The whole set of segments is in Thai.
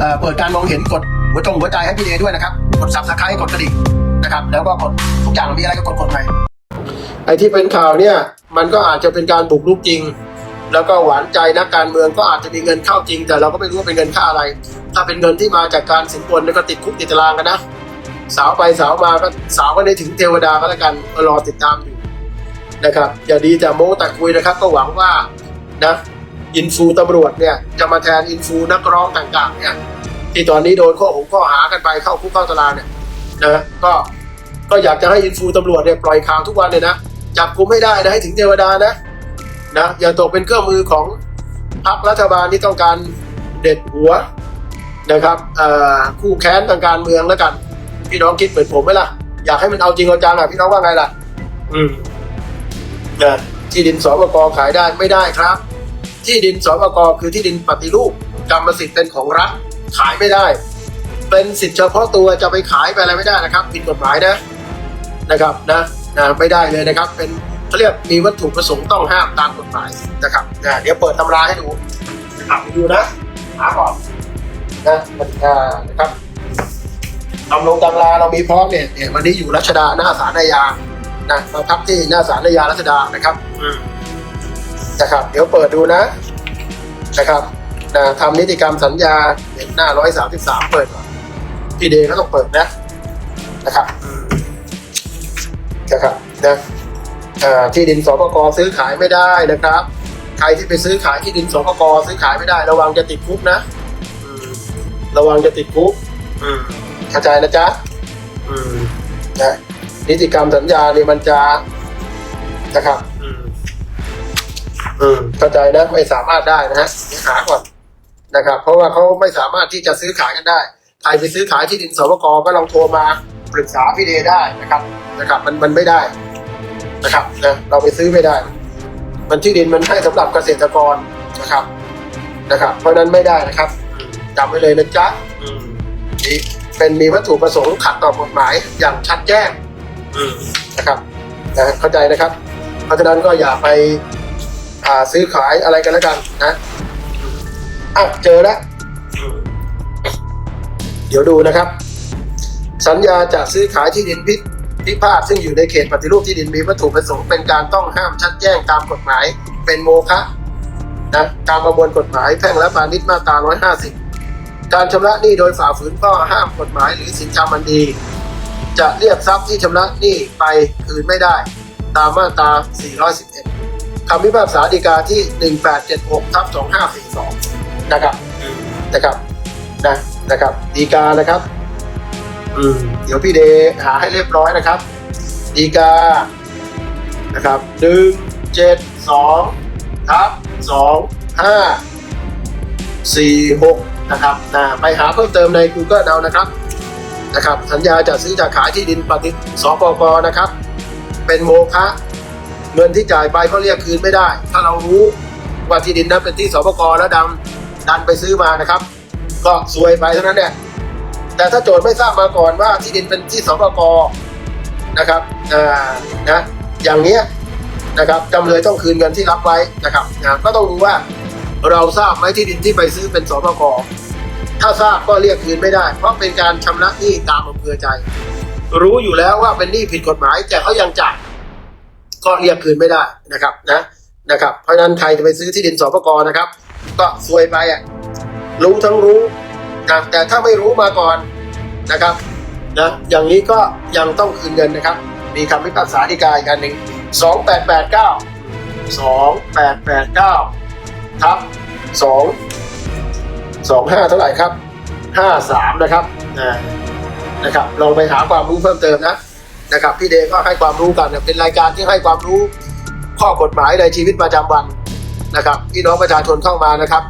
เอ่อเปิดการมองเห็นกดหัวจงหัวใจให้พี่เดด้วยนะครับ กดซับสไครต์กดกระดิ่งนะครับ แล้วก็กดทุกอย่างมีอะไรก็กดกดไปไอ้ที่เป็นข่าวเนี่ย มันก็อาจจะเป็นการบุกรุกจริง แล้วก็หวานใจนักการเมืองก็อาจจะมีเงินเข้าจริง แต่เราก็ไม่รู้ว่าเป็นเงินค่าอะไร ถ้าเป็นเงินที่มาจากการสินบนเนี่ยก็ติดคุกติดตารางกันนะสาวไปสาวมาก็สาวก็ได้ถึงเทวดาก็แล้วกันรอติดตามอยู่นะครับ อย่าดีแต่โม้แต่คุยนะครับ ก็หวังว่านะ อินฟูตำรวจเนี่ยจะมาแทนอินฟูนักร้องต่างๆเนี่ยที่ตอนนี้โดนข้อหงข้อหากันไปเข้าคุกเข้าตารางเนี่ยนะก็ก็อยากจะให้อินฟูตำรวจเนี่ยปล่อยข่าวทุกวันเลยนะจับกุมให้ได้นะให้ถึงเทวดานะนะอย่าตกเป็นเครื่องมือของพรรครัฐบาลที่ต้องการเด็ดหัวนะครับคู่แค้นทางการเมืองแล้วกัน พี่น้องคิดเหมือนผมไหมล่ะ อยากให้มันเอาจริงเอาจังอะพี่น้องว่าไงล่ะ อืมนะที่ดินสอปกขายได้ไม่ได้ครับ ที่ดินสปกคือที่ดินปฏิรูปกรรมสิทธิ์เป็นของรัฐขายไม่ได้ เป็นสิทธิ์เฉพาะตัวจะไปขายไปอะไรไม่ได้นะครับผิดกฎหมายนะนะครับนะนะไม่ได้เลยนะครับ เป็นเขาเรียกมีวัตถุประสงค์ต้องห้ามตามกฎหมายนะครับนะเดี๋ยวเปิดตำราให้ดูนะครับไปดูนะหาก่อนนะอ่านะครับตำลงตำราเรามีพร้อมเนี่ยเนี่ยวันนี้อยู่รัชดาหน้าศาลอาญานะมาพักที่หน้าศาลอาญารัชดานะครับ นะครับ เดี๋ยวเปิดดูนะนะครับนะทำนิติกรรมสัญญาเห็นหน้าร้อยสามสิบสามเปิดก่อนพี่เดย์ก็ต้องเปิดนะนะครับนะครับนะอ่าที่ดินสปกซื้อขายไม่ได้นะครับ ใครที่ไปซื้อขายที่ดินสปกซื้อขายไม่ได้ ระวังจะติดคุกนะระวังจะติดคุกอืมเข้าใจนะจ๊ะอืมนะนิติกรรมสัญญาเนี่ยมันจะนะครับ อืมเข้าใจนะไม่สามารถได้นะฮะเดี๋ยวหาก่อนนะครับ เพราะว่าเขาไม่สามารถที่จะซื้อขายกันได้ ใครไปซื้อขายที่ดินสปกก็ลองโทรมาปรึกษาพี่เดได้นะครับนะครับ มันมันไม่ได้นะครับนะเราไปซื้อไม่ได้ มันที่ดินมันให้สำหรับเกษตรกรนะครับนะครับ เพราะนั้นไม่ได้นะครับจำไว้เลยนะจ๊ะนี่เป็นมีวัตถุประสงค์ขัดต่อกฎหมายอย่างชัดแจ้งนะครับนะเข้าใจนะครับ เพราะฉะนั้นก็อย่าไป อ่าซื้อขายอะไรกันแล้วกันนะอะเจอแล้วเดี๋ยวดูนะครับ สัญญาจะซื้อขายที่ดินพิพิพาทซึ่งอยู่ในเขตปฏิรูปที่ดินมีวัตถุประสงค์เป็นการต้องห้ามชัดแจ้งตามกฎหมาย เป็นโมฆะนะตามประมวลกฎหมายแพ่งและพาณิชย์มาตรา 150 การชำระหนี้โดยฝ่าฝืนข้อห้ามกฎหมายหรือสินจามันดี จะเรียกทรัพย์ที่ชำระหนี้ไปคืนไม่ได้ ตามมาตรา 411 คำพิพากษาฎีกาที่ 1876ทับ2542 นะครับนะครับนะนะครับฎีกานะครับ อืมเดี๋ยวพี่เดหาให้เรียบร้อยนะครับฎีกานะครับ172ทับ25สี่หกนะครับนะไปหาเพิ่มเติมใน Google เอานะครับนะครับ สัญญาจะซื้อจะขายที่ดินปฏิสปกนะครับ เป็นโมฆะ เงินที่จ่ายไปก็เรียกคืนไม่ได้ ถ้าเรารู้ว่าที่ดินนั้นเป็นที่สปกแล้วดันดันไปซื้อมานะครับ ก็ซวยไปเท่านั้นเนี่ยแต่ถ้าโจทย์ไม่ทราบมาก่อนว่าที่ดินเป็นที่สปกนะครับอ่านะอย่างเนี้ยนะครับจำเลยต้องคืนเงินที่รับไว้นะครับนะก็ต้องรู้ว่าเราทราบไหมที่ดินที่ไปซื้อเป็นสปกถ้าทราบก็เรียกคืนไม่ได้ เพราะเป็นการชำระหนี้ตามอำเภอใจ รู้อยู่แล้วว่าเป็นหนี้ผิดกฎหมายแต่เขายังจ่าย ก็เรียกคืนไม่ได้นะครับนะนะครับ เพราะฉะนั้นใครจะไปซื้อที่ดินสปกรนะครับ ก็ซวยไปอะรู้ทั้งรู้นะแต่ถ้าไม่รู้มาก่อนนะครับนะอย่างนี้ก็ยังต้องคืนเงินนะครับ มีคำพิพากษาฎีกาอีกอันหนึ่งสองแปดแปดเก้าสองแปดแปดเก้าทับสองสองห้าเท่าไหร่ครับห้าสามนะครับนะนะครับลองไปหาความรู้เพิ่มเติมนะ นะครับพี่เดก็ให้ความรู้กันเป็นรายการที่ให้ความรู้ข้อกฎหมายในชีวิตประจำวันนะครับพี่น้องประชาชนเข้ามานะครับ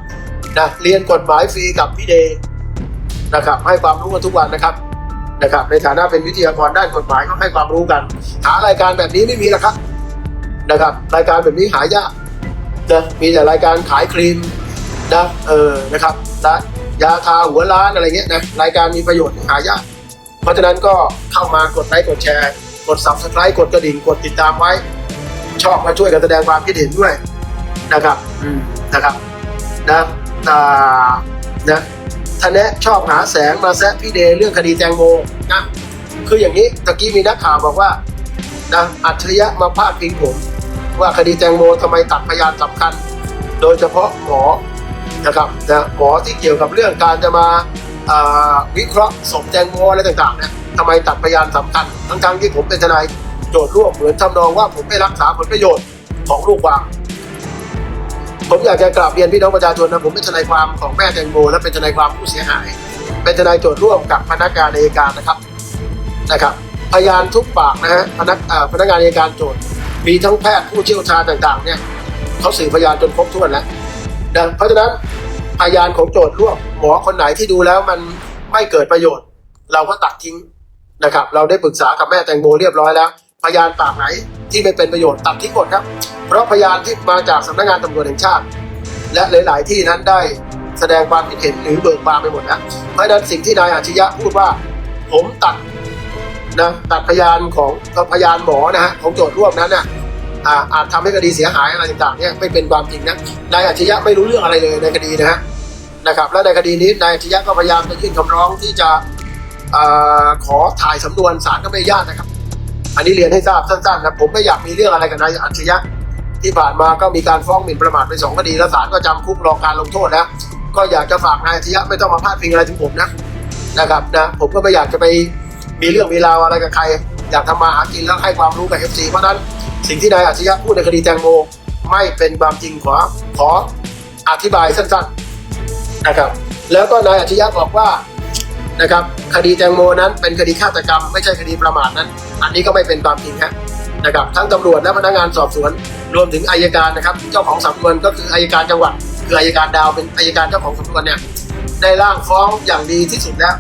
นะเรียนกฎหมายฟรีกับพี่เดนะครับให้ความรู้กันทุกวันนะครับนะครับในฐานะเป็นวิทยากรด้านกฎหมายก็ให้ความรู้กัน หารายการแบบนี้ไม่มีหรอกครับนะครับ รายการแบบนี้หายากนะมีแต่รายการขายครีมนะเออนะครับนะยาทาหัวล้านอะไรเงี้ยนะรายการมีประโยชน์หายาก เพราะฉะนั้นก็เข้ามากดไลค์กดแชร์ กด subscribe กดกระดิ่งกดติดตามไว้ ชอบมาช่วยกันแสดงความคิดเห็นด้วยนะครับอืมนะครับนะอ่านะทนแนะชอบหาแสงมาแซะพี่เดย์เรื่องคดีแตงโมนะคืออย่างนี้ตะกี้มีนักข่าวบอกว่านะอัจฉริยะมาพาดพิงผม ว่าคดีแตงโมทำไมตัดพยานสำคัญ โดยเฉพาะหมอนะครับนะหมอที่เกี่ยวกับเรื่องการจะมาอ่า วิเคราะห์ศพแตงโมอะไรต่างๆเนี่ยทำไมตัดพยานสำคัญทั้งๆที่ผมเป็นทนายโจทย์ร่วมเหมือนทำนองว่าผมไม่รักษาผลประโยชน์ของลูกความผมอยากจะกราบเรียนพี่น้องประชาชนนะผมเป็นทนายความของแม่แตงโมและเป็นทนายความผู้เสียหาย เป็นทนายโจทย์ร่วมกับพนักงานอัยการนะครับนะครับ พยานทุกปากนะฮะพนักพนักงานอัยการโจทย์มีทั้งแพทย์ผู้เชี่ยวชาญต่างๆเนี่ยเขาสืบพยานจนครบถ้วนแล้วนะเพราะฉะนั้นพยานของโจทย์ร่วม หมอคนไหนที่ดูแล้วมันไม่เกิดประโยชน์ เราก็ตัดทิ้งนะครับ เราได้ปรึกษากับแม่แตงโมเรียบร้อยแล้ว พยานปากไหนที่ไม่เป็นประโยชน์ตัดทิ้งหมดครับ เพราะพยานที่มาจากสำนักงานตำรวจแห่งชาติ และหลาย ๆ ที่นั้นได้แสดงความคิดเห็นหรือเบิกความไปหมดแล้วเพราะนั้นสิ่งที่นายอาชญะพูดว่า ผมตัดนะตัดพยานของพยานหมอนะฮะของโจทย์ร่วมนั้นนะอ่าอาจทำให้คดีเสียหายอะไรต่างๆเนี่ยไม่เป็นความจริงนะนายอาชญะไม่รู้เรื่องอะไรเลยในคดีนะฮะ นะครับ และในคดีนี้นายอาชญะก็พยายามจะยื่นคำร้องที่จะอขอถ่ายสำนวนศาลก็ไม่ญาตนะครับ อันนี้เรียนให้ทราบสั้นๆนะผมไม่อยากมีเรื่องอะไรกับนายอัจฉริยะที่ผ่านมาก็มีการฟ้องหมิ่นประมาทไปสองคดีแล้วศาลก็จำคุกรอการลงโทษแล้วก็อยากจะฝากนายอัจฉริยะไม่ต้องมาพาดพิงอะไรถึงผมนะนะครับนะผมก็ไม่อยากจะไปมีเรื่องมีราวอะไรกับใคร อยากทำมาหากินแล้วให้ความรู้กับเอฟซีเพราะฉะนั้นสิ่งที่นายอัจฉริยะพูดในคดีแตงโม ไม่เป็นความจริงขอขออธิบายสั้นๆ นะครับ แล้วก็นายอัจฉริยะบอกว่านะครับ คดีแตงโมนั้นเป็นคดีฆาตกรรม ไม่ใช่คดีประมาทนั้น อันนี้ก็ไม่เป็นความจริงฮะนะครับ ทั้งตำรวจและพนักงานสอบสวน รวมถึงอายการนะครับ เจ้าของสำนวนก็คืออายการจังหวัดคืออายการดาวเป็นอายการเจ้าของสำนวนเนี่ยได้ร่างฟ้องอย่างดีที่สุดแล้ว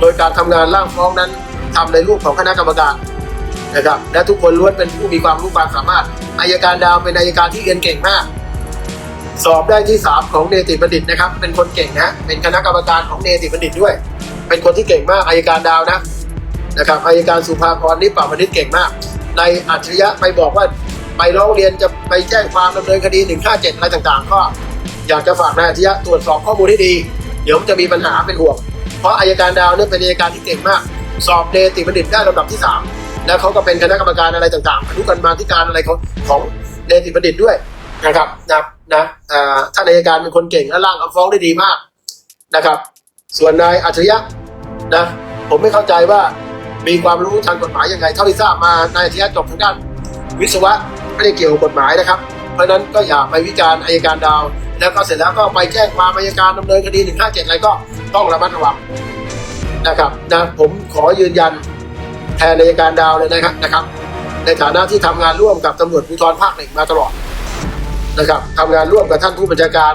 โดยการทำงานร่างฟ้องนั้นทำในรูปของคณะกรรมการนะครับ และทุกคนล้วนเป็นผู้มีความรู้ความสามารถอายการดาวเป็นอายการที่เรียนเก่งมาก สอบได้ที่สามของเนติบัณฑิตนะครับ เป็นคนเก่งนะ เป็นคณะกรรมการของเนติบัณฑิตด้วย เป็นคนที่เก่งมากอายการดาวนะนะครับอายการสุภาพรนิปปาวนิชเก่งมาก ในอัจฉริยะไปบอกว่าไปร้องเรียนจะไปแจ้งความดำเนินคดี157อะไรต่างๆ ก็อยากจะฝากนายอัจฉริยะตรวจสอบข้อมูลให้ดี เดี๋ยวมันจะมีปัญหาเป็นห่วง เพราะอายการดาวเนี่ยเป็นอายการที่เก่งมาก สอบเนติบัณฑิตได้ลำดับที่ 3 แล้วเขาก็เป็นคณะกรรมการอะไรต่างๆอนุกรรมาธิการอะไรของของเนติบัณฑิตด้วย นะครับนะนะอ่าท่านอายการเป็นคนเก่งและร่างคำฟ้องได้ดีมากนะครับ ส่วนนายอัจฉริยะนะผมไม่เข้าใจว่ามีความรู้ทางกฎหมายยังไง เท่าที่ทราบมานายอาทิยะจบทางด้าน วิศวะไม่ได้เกี่ยวกับกฎหมายนะครับ เพราะนั้นก็อย่าไปวิจารณ์อายการดาว แล้วก็เสร็จแล้วก็ไปแจ้งความอายการดำเนินคดี157อะไรก็ต้องระมัดระวังนะครับนะผมขอยืนยันแทนอายการดาวเลยนะครับนะครับ ในฐานะที่ทำงานร่วมกับตำรวจภูธรภาคหนึ่งมาตลอด นะครับทำงานร่วมกับท่านผู้บัญชาการ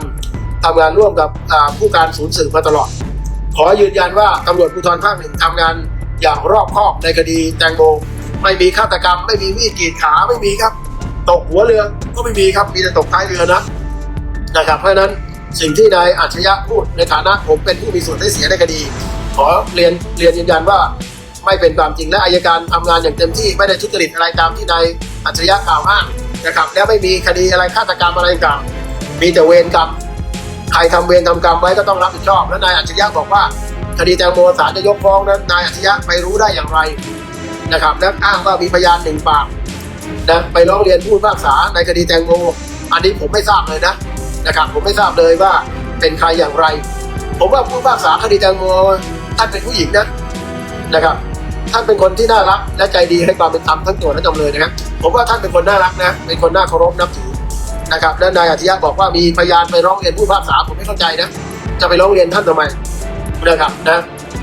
ทำงานร่วมกับผู้การศูนย์สืบมาตลอด ขอยืนยันว่าตำรวจภูธรภาคหนึ่งทำงานอย่างรอบคอบในคดีแตงโมไม่มีฆาตกรรม ไม่มีมีดกรีดขาไม่มีครับ ตกหัวเรือก็ไม่มีครับมีแต่ตกท้ายเรือนะนะครับ เพราะฉะนั้นสิ่งที่นายอัจฉริยะพูดในฐานะผมเป็นผู้มีส่วนได้เสียในคดี ขอเรียนเรียนยืนยันว่า ไม่เป็นความจริงและอายการทำงานอย่างเต็มที่ไม่ได้ทุจริตอะไรตามที่นายอัจฉริยะกล่าวอ้างนะครับและไม่มีคดีอะไรฆาตกรรมอะไรต่างมีแต่เวรกรรมใครทำเวรทำกรรมไว้ก็ต้องรับผิดชอบ และนายอัจฉริยะบอกว่า คดีแตงโมศาลจะยกฟ้องนั้นนายอัจฉริยะไปรู้ได้อย่างไรนะครับและอ้างว่ามีพยานหนึ่งปากนะไปร้องเรียนผู้พิพากษาในคดีแตงโมอันนี้ผมไม่ทราบเลยนะนะครับผมไม่ทราบเลยว่าเป็นใครอย่างไร ผมว่าผู้พิพากษาคดีแตงโมท่านเป็นผู้หญิงนะนะครับ ท่านเป็นคนที่น่ารักและใจดีให้ความเป็นธรรมทั้งโจทย์และจำเลยนะครับ ผมว่าท่านเป็นคนน่ารักนะ เป็นคนน่าเคารพนับถือนะครับและนายอาทิยะบอกว่ามีพยานไปร้องเรียนผู้พิพากษาผมไม่เข้าใจนะ จะไปร้องเรียนท่านทำไมนะครับนะ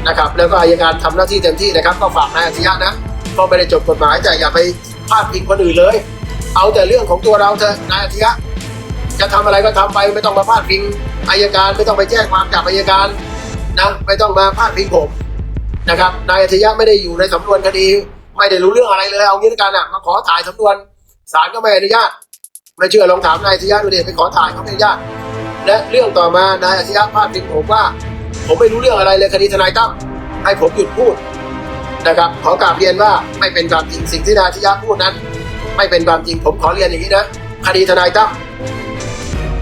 นะครับ แล้วก็อายการทำหน้าที่เต็มที่นะครับ ก็ฝากนายอาทิยะนะก็ไม่ได้จบกฎหมายแต่อย่าไปพาดพิงคนอื่นเลย เอาแต่เรื่องของตัวเราเถอะนายอาทิยะจะทำอะไรก็ทำไปไม่ต้องมาพาดพิงอายการไม่ต้องไปแจ้งความจับอายการนะไม่ต้องมาพาดพิงผม นะครับนายอาทิยะไม่ได้อยู่ในสำนวนคดี ไม่ได้รู้เรื่องอะไรเลยเอางี้ละกันอะมาขอถ่ายสำนวนศาลก็ไม่อนุญาตไม่เชื่อลองถามนายอาทิยะดูดิไปขอถ่ายเขาไม่อนุญาตและเรื่องต่อมานายอาทิยะพาดพิงผมว่า ผมไม่รู้เรื่องอะไรเลยคดีทนายตั้มให้ผมหยุดพูดนะครับขอกราบเรียนว่าไม่เป็นความจริงสิ่งที่นายอาทิยะพูดนั้น ไม่เป็นความจริงผมขอเรียนอย่างนี้นะคดีทนายตั้ม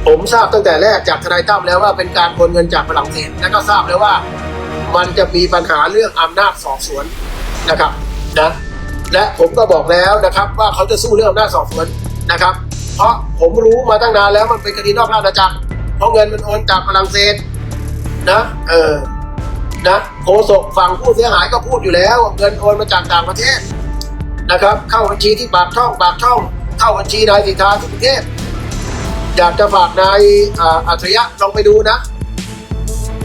ผมทราบตั้งแต่แรกจากทนายตั้มแล้วว่าเป็นการโอนเงินจากฝรั่งเศสและก็ทราบแล้วว่า มันจะมีปัญหาเรื่องอำนาจสอบสวนนะครับนะและผมก็บอกแล้วนะครับ ว่าเขาจะสู้เรื่องอำนาจสอบสวนนะครับ เพราะผมรู้มาตั้งนานแล้วมันเป็นคดีนอกราชอาณาจักรเพราะเงินมันโอนจากฝรั่งเศสนะเออนะโฆษกฝั่งผู้เสียหายก็พูดอยู่แล้ว เงินโอนมาจากต่างประเทศนะครับ เข้าบัญชีที่ปากช่องปากช่อง เข้าบัญชีนายสิทธาที่กรุงเทพอยากจะฝากนายอัจฉริยะลองไปดูนะ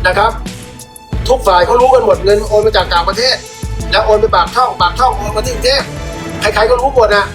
นะครับ ทุกฝ่ายเขารู้กันหมดเงินโอนมาจากต่างประเทศ แล้วโอนไปปากช่องปากช่องโอนมาที่กรุงเทพใครๆก็รู้หมดนะ